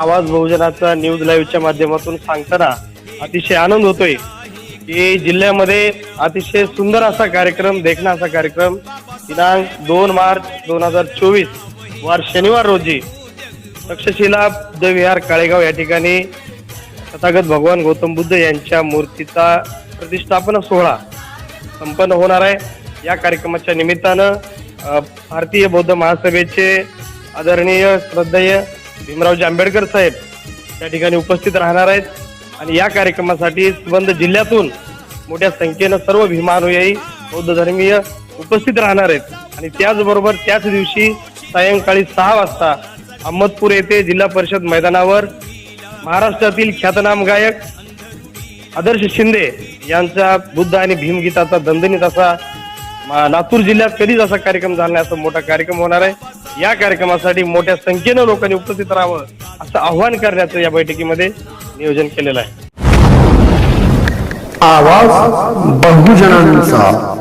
आवाज बहुजनाचा न्यूज लाईव्हच्या माध्यमातून सांगताना अतिशय आनंद होतोय की जिल्ह्यामध्ये अतिशय सुंदर असा कार्यक्रम देखणा असा कार्यक्रम. दिनांक दोन मार्च दोन हजार चोवीस वार शनिवार रोजी तक्षशिला बुद्धविहार काळेगाव या ठिकाणी तथागत भगवान गौतम बुद्ध यांच्या मूर्तीचा प्रतिष्ठापना सोहळा संपन्न होणार आहे. या कार्यक्रमाच्या निमित्तानं भारतीय बौद्ध महासभेचे आदरणीय श्रद्धेय भीमरावजी आंबेडकर साहेब त्या ठिकाणी उपस्थित राहणार आहेत. आणि या कार्यक्रमासाठी संबंध जिल्ह्यातून मोठ्या संख्येनं सर्व भीमानुयायी बौद्ध धर्मीय उपस्थित राहणार आहेत. आणि त्याचबरोबर त्याच दिवशी सायंकाळी सहा वाजता अहमदपूर येथे जिल्हा परिषद मैदानावर महाराष्ट्रातील ख्यातनाम गायक आदर्श शिंदे यांचा बुद्ध आणि भीमगीताचा दणदणीत असा मा- लातूर जिल्ह्यात कधीच असा कार्यक्रम झाला नाही असा मोठा कार्यक्रम होणार आहे. या कार्यक्रमासाठी मोठ्या संख्येनं लोकांनी उपस्थित राहावं असं आव्हान करण्याचं या बैठकीमध्ये नियोजन केलेलं आहे. आवाज बहुजनांचा.